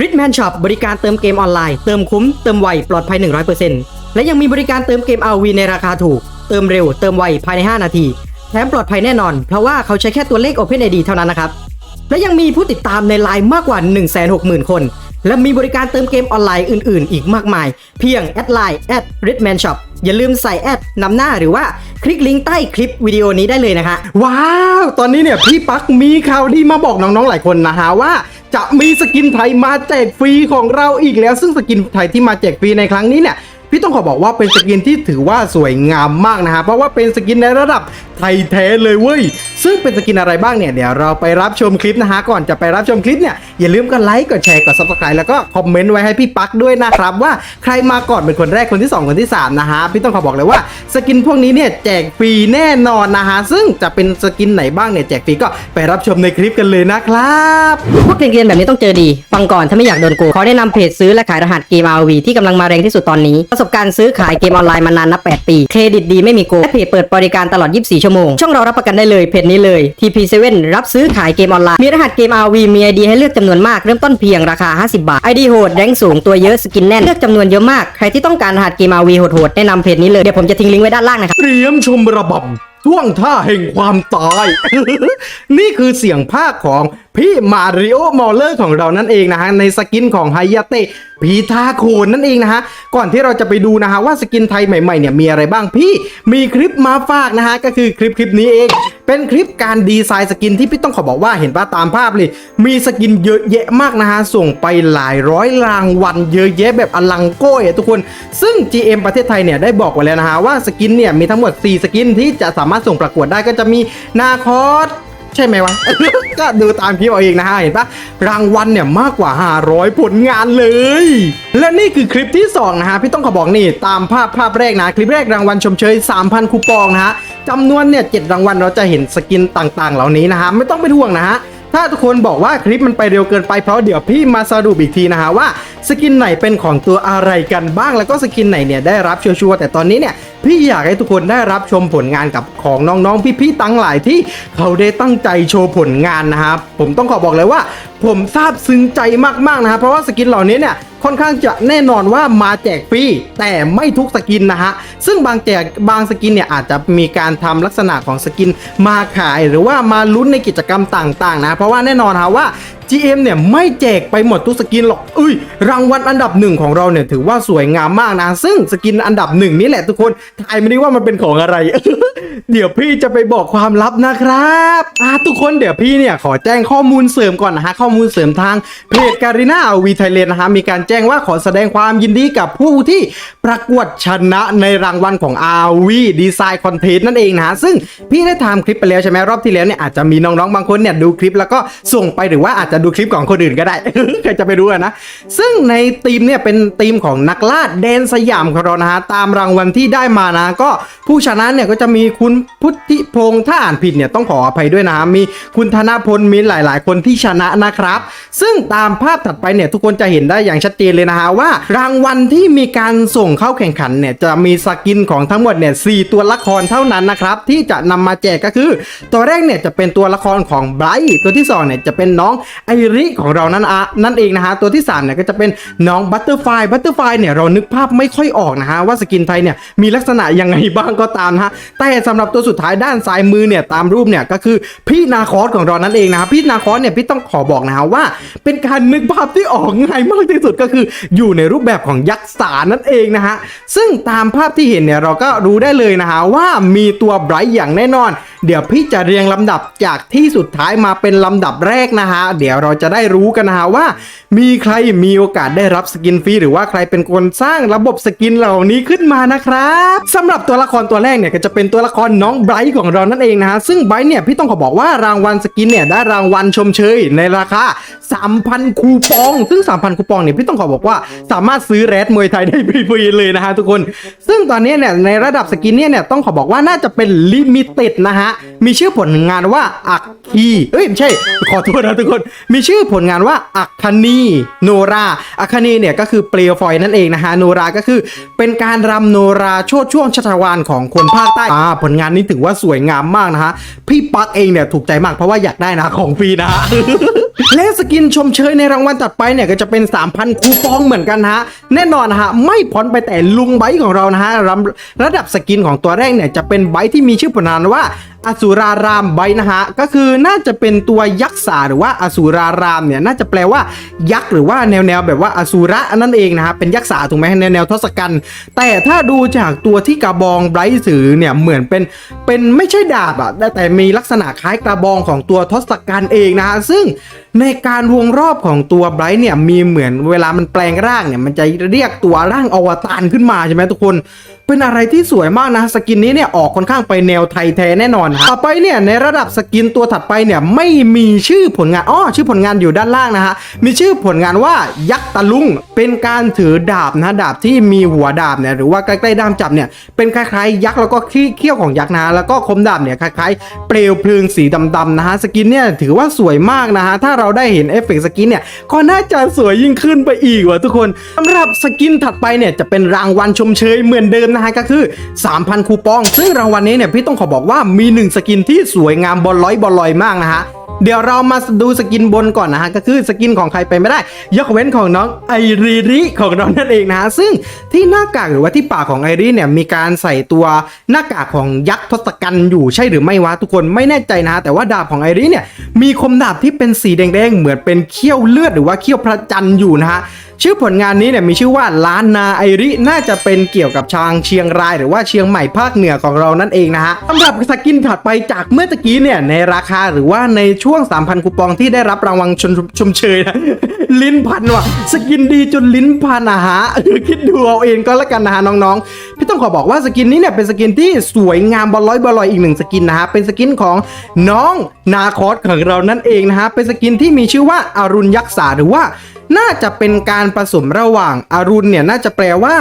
r i c h m a n Shop บริการเติมเกมออนไลน์ เติมคุ้ม เติมไว ปลอดภัย 100%และยังมีบริการเติมเกม RV ในราคาถูก เติมเร็ว เติมไว ภายใน 5 นาที แถมปลอดภัยแน่นอน เพราะว่าเขาใช้แค่ตัวเลข OpenID เท่านั้นนะครับ และยังมีผู้ติดตามในไลน์มากกว่า 160,000 คน และมีบริการเติมเกมออนไลน์อื่น ๆ อีกมากมาย เพียงแอดไลน์ at r i c h m a n Shop อย่าลืมใส่แอดนำหน้าหรือว่าคลิกลิงก์ใต้คลิปวิดีโอนี้ได้เลยนะคะ ว้าว ตอนนี้เนี่ยพี่ปักมีข่าวดีมาบอกน้องๆหลายคนนะฮะว่า จะมีสกินไทยมาแจกฟรีของเราอีกแล้ว ซึ่งสกินไทยที่มาแจกฟรีในครั้งนี้เนี่ย พี่ต้องขอบอกว่าเป็นสกินที่ถือว่าสวยงามมากนะฮะเพราะว่าเป็นสกินในระดับไทยแท้เลยเว้ยซึ่งเป็นสกินอะไรบ้างเนี่ยเดี๋ยวเราไปรับชมคลิปนะฮะก่อนจะไปรับชมคลิปเนี่ยอย่าลืมกดไลค์กดแชร์กด subscribe แล้วก็คอมเมนต์ไว้ให้พี่ปักด้วยนะครับว่าใครมาก่อนเป็นคนแรกคนที่สองคนที่สามนะฮะพี่ต้องขอบอกเลยว่าสกินพวกนี้เนี่ยแจกฟรีแน่นอนนะฮะซึ่งจะเป็นสกินไหนบ้างเนี่ยแจกฟรีก็ไปรับชมในคลิปกันเลยนะครับพวกเกรียนแบบนี้ต้องเจอดีฟังก่อนถ้าไม่อยากโดนโกงขอแนะนำเพจซื้อและขายรหัสเกม RV ที่กำลังมาแรงที่สุดตอนนี้ประสสบการณ์ซื้อขายเกมออนไลน์มานานนับ 8 ปี เครดิตดีไม่มีโกงและเพจเปิดบริการตลอด 24 ชั่วโมง ช่องเรารับประกันได้เลยเพจนี้เลย TP7 รับซื้อขายเกมออนไลน์ มีรหัสเกม RV มี ID ให้เลือกจำนวนมาก เริ่มต้นเพียงราคา 50 บาท ID โหด แรงสูง ตัวเยอะ สกินแน่น เลือกจำนวนเยอะมาก ใครที่ต้องการรหัสเกม RV โหดๆ แนะนำเพจนี้เลย เดี๋ยวผมจะทิ้งลิงก์ไว้ด้านล่างนะครับ เตรียมชมระบำท่วงท่าแห่งความตาย นี่คือเสียงภาคของพี่มาริโอมอลเลอร์ของเรานั่นเองนะฮะในสกินของไฮยาเตะพีทาโคนนั่นเองนะฮะก่อนที่เราจะไปดูนะฮะว่าสกินไทยใหม่ๆเนี่ยมีอะไรบ้างพี่มีคลิปมาฝากนะฮะก็คือคลิปคลิปนี้เอง เป็นคลิปการดีไซน์สกินที่พี่ต้องขอบอกว่าเห็นป่ะตามภาพเลย มีสกินเยอะแยะมากนะฮะส่งไปหลายร้อยรางวัลเยอะแยะแบบอลังโก้ยอะทุกคน ซึ่ง GM ประเทศไทยเนี่ยได้บอกไว้แล้วนะฮะว่าสกินเนี่ยมีทั้งหมด 4 สกินที่จะสามารถส่งประกวดได้ก็จะมีนาคอส ใช่ไหมวะ ก็ดูตามคลิปเอาเองนะฮะ เห็นปะรางวัลเนี่ยมากกว่า 500 ผลงานเลย และนี่คือคลิปที่ 2 นะฮะ พี่ต้องขอบอกนี่ ตามภาพภาพแรกนะ คลิปแรกรางวัลชมเชย 3,000 คูปองนะฮะจำนวนเนี่ย7รางวัลเราจะเห็นสกินต่างๆ เหล่านี้นะฮะ ไม่ต้องเป็นห่วงนะฮะ ถ้าทุกคนบอกว่าคลิปมันไปเร็วเกินไปเพราะเดี๋ยวพี่มาสรุปอีกทีนะฮะว่าสกินไหนเป็นของตัวอะไรกันบ้าง แล้วก็สกินไหนเนี่ยได้รับชัวร์แต่ตอนนี้เนี่ยพี่อยากให้ทุกคนได้รับชมผลงานกับของน้องๆ พี่ๆตั้งหลายที่เขาได้ตั้งใจโชว์ผลงานนะครับผมต้องขอบอกเลยว่า ผมซาบซึ้งใจมากๆนะครับเพราะว่าสกินเหล่านี้เนี่ย ค่อนข้างจะแน่นอนว่ามาแจกฟรีแต่ไม่ทุกสกินนะฮะ ซึ่งบางแจกบางสกินเนี่ยอาจจะมีการทำลักษณะของสกินมาขาย หรือว่ามาลุ้นในกิจกรรมต่างๆนะ เพราะว่าแน่นอนฮะว่า GM เนี่ยไม่แจกไปหมดทุกสกินหรอกเอ้ยรางวัลอันดับหนึ่งของเราเนี่ยถือว่าสวยงามมากนะ ซึ่งสกินอันดับหนึ่งนี่แหละทุกคนทายไม่ได้ว่ามันเป็นของอะไร เดี๋ยวพี่จะไปบอกความลับนะครับอ่าทุกคนเดี๋ยวพี่เนี่ยขอแจ้งข้อมูลเสริมก่อนนะฮะข้อมูลเสริมทางเพจการีนาวีไทยเลนนะฮะมีการแจ้งว่าขอแสดงความยินดีกับผู้ที่ประกวดชนะในรางวัลของ RV Design Contest นั่นเองนะฮะซึ่งพี่ได้ทำคลิปไปแล้วใช่ไหมรอบที่แล้วเนี่ยอาจจะมีน้องๆบางคนเนี่ยดูคลิปแล้วก็ส่งไปหรือว่าอาจจะดูคลิปของคนอื่นก็ได้ ใครจะไปรู้อะนะ ซึ่งในทีมเนี่ยเป็นทีมของนักล่าแดนสยามของเรานะฮะตามรางวัลที่ได้มานะ ก็ผู้ชนะเนี่ยก็จะมีคุณพุทธิพงษ์ถ้าอ่านผิดเนี่ยต้องขออภัยด้วยนะมีคุณธนพลมีหลาย ๆ คนที่ชนะนะครับ ซึ่งตามภาพถัดไปเนี่ยทุกคนจะเห็นได้อย่างชัดเจนเลยนะฮะว่ารางวัลที่มีการส่งเข้าแข่งขันเนี่ยจะมีสกินของทั้งหมดเนี่ยสตัวละครเท่านั้นนะครับที่จะนำมาแจกก็คือ ตัวแรกเนี่ยจะเป็นตัวละครของไบรท์ตัวที่สองเนี่ยจะเป็นน้องไอไอริของเรานั่นอะนั่นเองนะฮะตัวที่สามเนี่ยก็จะเป็นน้องบัตเตอร์ไฟบัตเตอร์ไฟเนี่ยเรานึกภาพไม่ค่อยออกนะฮะว่าสกินไทยเนี่ยมีลักษณะยังไงบ้างก็ตามนะฮะแต่สำหรับตัวสุดท้ายด้านซ้ายมือเนี่ยตามรูปเนี่ยก็คือพี่นาคอสของเรานั่นเองนะฮะพี่นาคอสเนี่ยพี่ต้องขอบอกนะฮะว่า เป็นการนึกภาพที่ออกง่ายมากที่สุดก็คืออยู่ในรูปแบบของยักษ์สารนั่นเองนะฮะซึ่งตามภาพที่เห็นเนี่ยเราก็รู้ได้เลยนะฮะว่ามีตัวไบรท์อย่างแน่นอน เดี๋ยวพี่จะเรียงลำดับจากที่สุดท้ายมาเป็นลำดับแรกนะฮะ เดี๋ยวเราจะได้รู้กันนะฮะว่า มีใครมีโอกาสได้รับสกินฟรีหรือว่าใครเป็นคนสร้างระบบสกินเหล่านี้ขึ้นมานะครับสำหรับตัวละครตัวแรกเนี่ยก็จะเป็นตัวละครน้องไบรท์ของเรานั่นเองนะฮะซึ่งไบรท์เนี่ยพี่ต้องขอบอกว่ารางวัลสกินเนี่ยได้รางวัลชมเชยในราคา 3,000 คูปอง ซึ่ง 3,000 คูปองเนี่ยพี่ต้องขอบอกว่าสามารถซื้อแรดมวยไทยได้ฟรีๆเลยนะฮะทุกคน ซึ่งตอนนี้เนี่ยในระดับสกินเนี่ยเนี่ยต้องขอบอกว่าน่าจะเป็นลิมิเต็ดนะฮะมีชื่อผลงานว่าอักคีเอ้ยไม่ใช่ ขอโทษนะทุกคน มีชื่อผลงานว่าอัคคณีโนราอัคคณีเนี่ยก็คือเปลวไฟนั่นเองนะฮะโนราก็คือเป็นการรำโนราโชดช่วงชัชวานของคนภาคใต้อ่าผลงานนี้ถือว่าสวยงามมากนะฮะพี่ปักเองเนี่ยถูกใจมากเพราะว่าอยากได้นะของฟรีนะฮะและสกินชมเชยในรางวัลตัดไปเนี่ยก็จะเป็น 3,000 คูปองเหมือนกันนะฮะ แน่นอนฮะ ไม่พ้นไปแต่ลุงไบค์ของเรานะฮะระดับสกินของตัวแรกเนี่ยจะเป็นไบค์ที่มีชื่อผลงานว่า อสุรารามไบนะฮะก็คือน่าจะเป็นตัวยักษ์สาหรือว่าอสุรารามเนี่ยน่าจะแปลว่ายักษ์หรือว่าแนวแนวแบบว่าอสุระนั่นเองนะฮะเป็นยักษ์สาถูกไหมแนวแนวทศกัณฐ์แต่ถ้าดูจากตัวที่กระบองไบรท์ถือเนี่ยเหมือนเป็นเป็นไม่ใช่ดาบอะแต่แต่มีลักษณะคล้ายกระบองของตัวทศกัณฐ์เองนะฮะซึ่งในการวงรอบของตัวไบรท์เนี่ยมีเหมือนเวลามันแปลงร่างเนี่ยมันจะเรียกตัวร่างอวตารขึ้นมาใช่ไหมทุกคน เป็นอะไรที่สวยมากนะสกินนี้เนี่ยออกค่อนข้างไปแนวไทยแท้แน่นอนฮะต่อไปเนี่ยในระดับสกินตัวถัดไปเนี่ยไม่มีชื่อผลงานอ้อชื่อผลงานอยู่ด้านล่างนะฮะมีชื่อผลงานว่ายักษ์ตะลุงเป็นการถือดาบนะดาบที่มีหัวดาบเนี่ยหรือว่าใกล้ๆด้ามจับเนี่ยเป็นคล้ายๆ ยักษ์แล้วก็ขี้เขี้ยวของยักษ์นะแล้วก็คมดาบเนี่ยคล้ายๆ เปลวเพลิงสีดำๆนะฮะสกินเนี่ยถือว่าสวยมากนะฮะถ้าเราได้เห็นเอฟเฟกต์สกินเนี่ยก็น่าจะสวยยิ่งขึ้นไปอีกว่ะทุกคนสำหรับสกินถัดไปเนี่ยจะเป็นรางวัลชมเชยเหมือนเดิมนะฮะก็คือ 3,000 คูปอง ซึ่งรางวัลนี้เนี่ยพี่ต้องขอบอกว่ามีหนึ่งสกินที่สวยงามบอลลอยบอลลอยมากนะฮะเดี๋ยวเรามาดูสกินบนก่อนนะฮะก็คือสกินของใครไปไม่ได้ ยกเว้นของน้องไอรีริของเรานั่นเองนะฮะซึ่งที่หน้ากากหรือว่าที่ปากของไอรีเนี่ยมีการใส่ตัวหน้ากากของยักษ์ทศกัณฐ์อยู่ใช่หรือไม่วะทุกคนไม่แน่ใจนะฮะแต่ว่าดาบของไอรีเนี่ยมีคมดาบที่เป็นสีแดงๆเหมือนเป็นเขี้ยวเลือดหรือว่าเขี้ยวพระจันทร์อยู่นะฮะชื่อผลงานนี้เนี่ยมีชื่อว่าล้านนาไอริ น่าจะเป็นเกี่ยวกับชางเชียงราย หรือว่าเชียงใหม่ภาคเหนือของเรานั่นเองนะฮะสำหรับสกินถัดไปจากเมื่อตะกี้เนี่ยในราคาหรือว่าในช่วง 3,000 คูปองที่ได้รับรางวัลชมชมเชยนะลิ้นพันว่ะ สกินดีจนลิ้นพันอะฮะคิดดูเอาเองก็แล้วกันนะฮะน้องๆ พี่ต้องขอบอกว่าสกินนี้เนี่ยเป็นสกินที่สวยงามบอลลอยบอลลอยอีกหนึ่งสกินนะฮะเป็นสกินของน้องนาคอสของเรานั่นเองนะฮะเป็นสกินที่มีชื่อว่าอารุณยักษ์สาหรือว่าน่าจะเป็นการผสมระหว่างอารุณเนี่ยน่าจะแปลว่า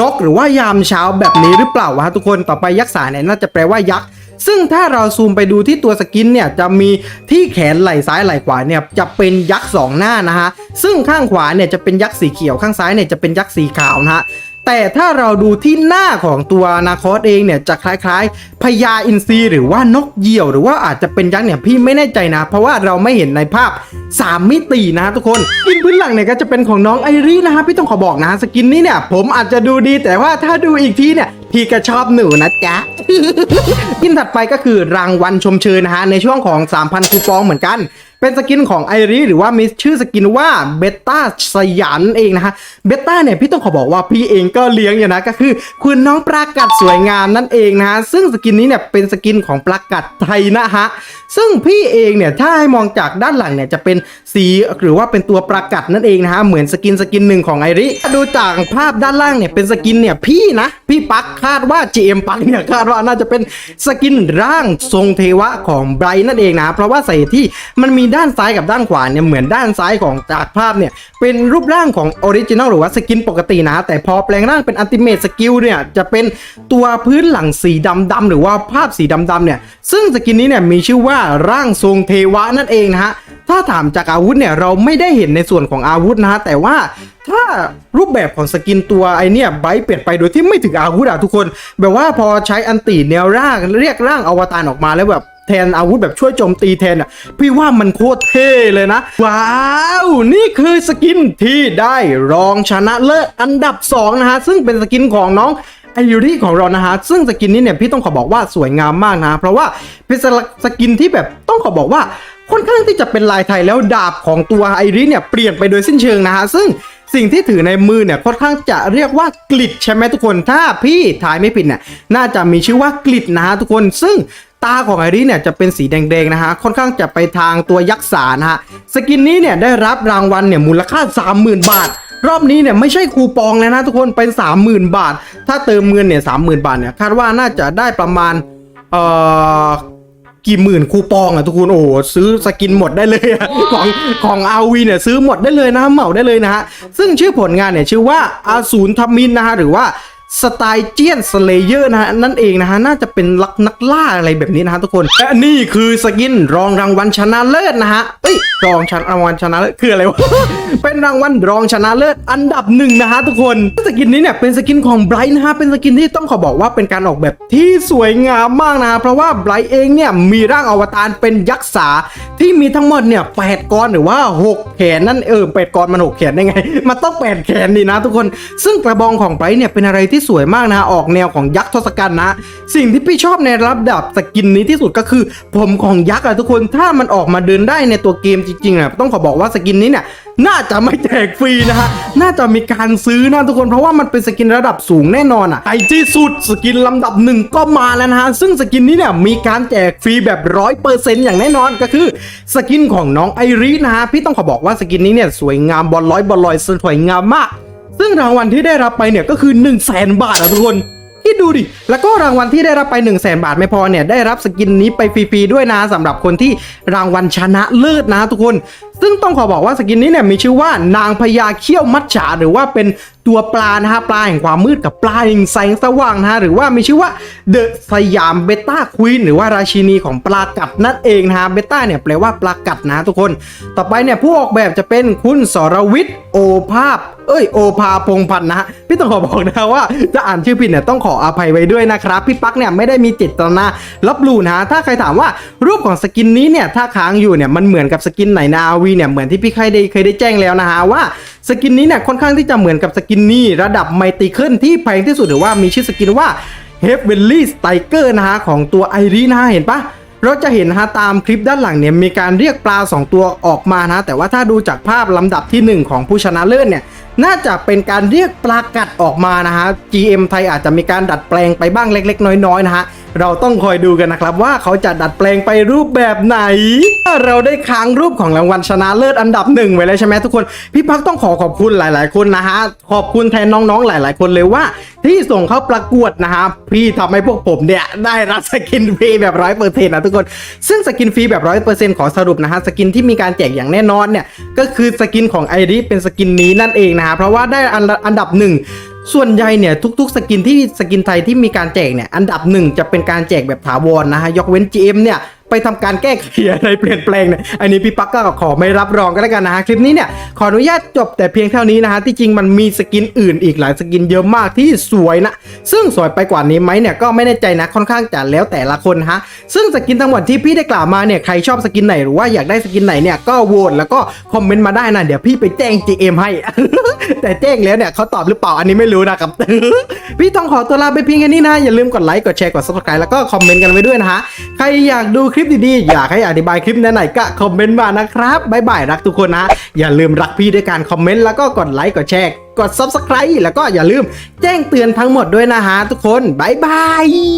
นกหรือว่ายามเช้าแบบนี้หรือเปล่าวะทุกคนต่อไปยักษ์สาเนี่ยน่าจะแปลว่ายักษ์ ซึ่งถ้าเราซูมไปดูที่ตัวสกินเนี่ยจะมีที่แขนไหล่ซ้ายไหล่ขวาเนี่ยจะเป็นยักษ์สองหน้านะฮะซึ่งข้างขวาเนี่ยจะเป็นยักษ์สีเขียวข้างซ้ายเนี่ยจะเป็นยักษ์สีขาวนะฮะแต่ถ้าเราดูที่หน้าของตัวนาคอสเองเนี่ยจะคล้ายๆพญาอินทรีหรือว่านกเหยี่ยว หรือว่าอาจจะเป็นยักษ์เนี่ยพี่ไม่แน่ใจนะ เพราะว่าเราไม่เห็นในภาพ 3 มิตินะทุกคนกินพื้นหลังเนี่ยก็จะเป็นของน้องไอรีนะฮะพี่ต้องขอบอกนะสกินนี้เนี่ยผมอาจจะดูดีแต่ว่าถ้าดูอีกทีเนี่ย พี่ก็ชอบหนูนะจ๊ะสกินถัดไปก็คือรางวัลชมเชยนะฮะในช่วงของ 3,000คูปองเหมือนกัน เป็นสกินของไอรีหรือว่ามีชื่อสกินว่าเบต้าสยันเองนะฮะเบต้าเนี่ยพี่ต้องขอบอกว่าพี่เองก็เลี้ยงอยู่นะก็คือคุณน้องปรากัดสวยงามนั่นเองนะฮะซึ่งสกินนี้เนี่ยเป็นสกินของปรากัดไทยนะฮะซึ่งพี่เองเนี่ยถ้าให้มองจากด้านหลังเนี่ยจะเป็นสีหรือว่าเป็นตัวปรากัดนั่นเองนะฮะเหมือนสกินสกินหนึ่งของไอริดูจากภาพด้านล่างเนี่ยเป็นสกินเนี่ยพี่นะพี่ปักคาดว่า GM ปักเนี่ยคาดว่าน่าจะเป็นสกินร่างทรงเทวะของไบรท์นั่นเองนะเพราะว่าใส่ที่มันมีด้านซ้ายกับด้านขวาเนี่ยเหมือนด้านซ้ายของจากภาพเนี่ยเป็นรูปร่างของออริจินอลหรือว่าสกินปกตินะ แต่พอแปลงร่างเป็นอัลติเม e สกิลเนี่ยจะเป็นตัวพื้นหลังสีดำดำหรือว่าภาพสีดำดำเนี่ยซึ่งสกินนี้เนี่ยมีชื่อว่าร่างทรงเทวะนั่นเองนะฮะถ้าถามจากอาวุธเนี่ยเราไม่ได้เห็นในส่วนของอาวุธนะฮะแต่ว่าถ้ารูปแบบของสกินตัวไอเนี่ยไบต์เปลี่ยนไปโดยที่ไม่ถึงอาวุธอะทุกคน แบบว่าพอใช้อันตีแนวร่างเรียกร่างอวตารออกมาแล้วแบบ แทนอาวุธแบบช่วยโจมตีแทนอะพี่ว่ามันโคตรเท่เลยนะ ว้าว นี่คือสกินที่ได้รองชนะเลิศอันดับสองนะฮะ ซึ่งเป็นสกินของน้องไอยูรี่ของเรานะฮะ ซึ่งสกินนี้เนี่ยพี่ต้องขอบอกว่าสวยงามมากนะ เพราะว่าเป็นสกินที่แบบต้องขอบอกว่าค่อนข้างที่จะเป็นลายไทยแล้วดาบของตัวไอริเนี่ยเปลี่ยนไปโดยสิ้นเชิงนะฮะ ซึ่งสิ่งที่ถือในมือเนี่ยค่อนข้างจะเรียกว่ากลิดใช่ไหมทุกคนถ้าพี่ถ่ายไม่ผิดเนี่ยน่าจะมีชื่อว่ากลิดนะฮะทุกคนซึ่ง ตาของไอริเนี่ยจะเป็นสีแดงๆนะฮะค่อนข้างจะไปทางตัวยักษ์สานะฮะสกินนี้เนี่ยได้รับรางวัลเนี่ยมูลค่า 30,000 บาท รอบนี้เนี่ยไม่ใช่คูปองเลยนะทุกคนเป็น 30,000 บาท ถ้าเติมเงินเนี่ย30,000บาทเนี่ยคาดว่าน่าจะได้ประมาณเอ่อกี่หมื่นคูปองอะทุกคนโอ้โหซื้อสกินหมดได้เลยอะของของอาวีเนี่ยซื้อหมดได้เลยนะเหมาได้เลยนะฮะซึ่งชื่อผลงานเนี่ยชื่อว่าอาสูรทมินนะฮะหรือว่า สไตล์เจียนสเลเยอร์นะฮะนั่นเองนะฮะน่าจะเป็นลักนักล่าอะไรแบบนี้นะฮะทุกคนและนี่คือสกินรองรางวัลชนะเลิศนะฮะเอ้ย รองชนะรางวัลชนะเลิศคืออะไรวะ เป็นรางวัลรองชนะเลิศอันดับหนึ่งนะฮะทุกคนสกินนี้เนี่ยเป็นสกินของไบรท์นะฮะเป็นสกินที่ต้องขอบอกว่าเป็นการออกแบบที่สวยงามมากนะะเพราะว่าไบรท์เองเนี่ยมีร่างอวตารเป็นยักษ์สาที่มีทั้งหมดเนี่ยแปดกรหรือว่าหกแขนนั่นเออแปดกรมันหกแขนได้ไง มันต้องแปดแขนดีนะทุกคน ซึ่งกระบองของไบรท์เนี่ยเป็นอะไรที่สวยมากนะะออกแนวของยักษ์ทศกัณฐ์นะ สิ่งที่พี่ชอบในระดับสกินนี้ที่สุดก็คือ ผมของยักษ์อะทุกคนถ้ามันออกมาเดินได้ในตัวเกมจจริงๆอะต้องขอบอกว่าสกินนี้เนี่ยน่าจะไม่แจกฟรีนะฮะ น่าจะมีการซื้อนะทุกคน เพราะว่ามันเป็นสกินระดับสูงแน่นอนอะไอที่สุดสกินลำดับหนึ่งก็มาแล้วนะฮะ ซึ่งสกินนี้เนี่ยมีการแจกฟรีแบบร้อยเปอร์เซ็นต์อย่างแน่นอนก็คือสกินของน้องไอรีนะฮะ พี่ต้องขอบอกว่าสกินนี้เนี่ยสวยงามบอลร้อยบอลลอยสวยงามมาก ซึ่งรางวัลที่ได้รับไปเนี่ยก็คือ1 0 0 0 0แสนบาทอะทุกคน ดดูดิ แล้วก็รางวัลที่ได้รับไป 1 0 0 0 0แสนบาทไม่พอเนี่ย ได้รับสกินนี้ไปฟรีๆด้วยนะสำหรับคนที่รางวัลชนะเลิศนะทุกคน ซึ่งต้องขอบอกว่าสกินนี้เนี่ยมีชื่อว่านางพญาเขี้ยวมัจฉาหรือว่าเป็นตัวปลานะฮะปลาแห่งความมืดกับปลาแห่งแสงสว่างนะฮะหรือว่ามีชื่อว่าเดอะสยามเบต้าควีนหรือว่าราชินีของปลากัดนั่นเองนะฮะเบต้าเนี่ยแปลว่าปลากัดนะทุกคน ต่อไปเนี่ยผู้ออกแบบจะเป็นคุณสรวิทย์โอภาพ เอ้ยโอภาพงพันธ์นะฮะพี่ต้องขอบอกนะว่าจะอ่านชื่อผิดเนี่ยต้องขออภัยไว้ด้วยนะครับพี่ปักเนี่ยไม่ได้มีเจตนาลบหลู่นะถ้าใครถามว่ารูปของสกินนี้เนี่ยถ้าค้างอยู่เนี่ยมันเหมือนกับสกินไหนนาวีเนี่ยเหมือนที่พี่เคยได้เคยได้แจ้งแล้วนะฮะว่าสกินนี้เนี่ยค่อนข้างที่จะเหมือนกับสกินนี้ระดับไมติเคิลที่แพงที่สุดหรือว่ามีชื่อสกินว่าเฮฟเวนลี่สไตเกอร์นะฮะของตัวไอรีนะฮะเห็นปะเราจะเห็นนะฮะตามคลิปด้านหลังเนี่ยมีการเรียกปลา 2 ตัวออกมานะแต่ว่าถ้าดูจากภาพลำดับทีหนึ่1 ของผู้ชนะเลิศเนี่ยน่าจะเป็นการเรียกปลากัดออกมานะฮะ GM ไทยอาจจะมีการดัดแปลงไปบ้างเล็ก ๆ น้อยๆนะฮะ เราต้องคอยดูกันนะครับว่าเขาจะดัดแปลงไปรูปแบบไหน เราได้ค้างรูปของรางวัลชนะเลิศอันดับหนึ่งไว้แล้วใช่ไหมทุกคน พี่พักต้องขอขอบคุณหลาย ๆ คนนะฮะ ขอบคุณแทนน้อง ๆ หลาย ๆ คนเลยว่า ที่ส่งเข้าประกวดนะฮะ พี่ทำให้พวกผมเนี่ยได้รับสกินฟรีแบบร้อยเปอร์เซ็นต์นะทุกคน ซึ่งสกินฟรีแบบร้อยเปอร์เซ็นต์ขอสรุปนะฮะ สกินที่มีการแจกอย่างแน่นอนเนี่ย ก็คือสกินของไอริเป็นสกินนี้นั่นเองนะฮะ เพราะว่าได้อันอันดับหนึ่ง ส่วนใหญ่เนี่ยทุกๆ สกินที่สกินไทยที่มีการแจกเนี่ยอันดับหนึ่งจะเป็นการแจกแบบถาวรนะฮะยกเว้น GM เนี่ย ไปทำการแก้ไขอะไรเปลี่ยนแปลงเนี่ยอันนี้พี่ปักก็ขอไม่รับรองก็แล้วกันนะฮะคลิปนี้เนี่ยขออนุญาตจบแต่เพียงเท่านี้นะฮะที่จริงมันมีสกินอื่นอีกหลายสกินเยอะมากที่สวยนะ ซึ่งสวยไปกว่านี้ไหมเนี่ยก็ไม่แน่ใจนะค่อนข้างจะแล้วแต่ละคนฮะซึ่งสกินทั้งหมดที่พี่ได้กล่าวมาเนี่ยใครชอบสกินไหนหรือว่าอยากได้สกินไหนเนี่ยก็โหวตแล้วก็คอมเมนต์มาได้นะเดี๋ยวพี่ไปแจ้ง GM ให้ แต่แจ้งแล้วเนี่ยเขาตอบหรือเปล่าอันนี้ไม่รู้นะครับ พี่ต้องขอตัวลาไปเพียงแค่นี้นะอย่าลืมกดไลค์กดแชร์กด subscribe แล้วก็คอมเมนต์กันไว้ด้วยนะฮะใครอยากดูคลิปดีๆ อยากให้อธิบายคลิปไหนๆก็คอมเมนต์มานะครับบ๊ายบายรักทุกคนนะ อย่าลืมรักพี่ด้วยการคอมเมนต์แล้วก็กดไลค์กดแชร์กด subscribe แล้วก็อย่าลืมแจ้งเตือนทั้งหมดด้วยนะฮะทุกคนบ๊ายบาย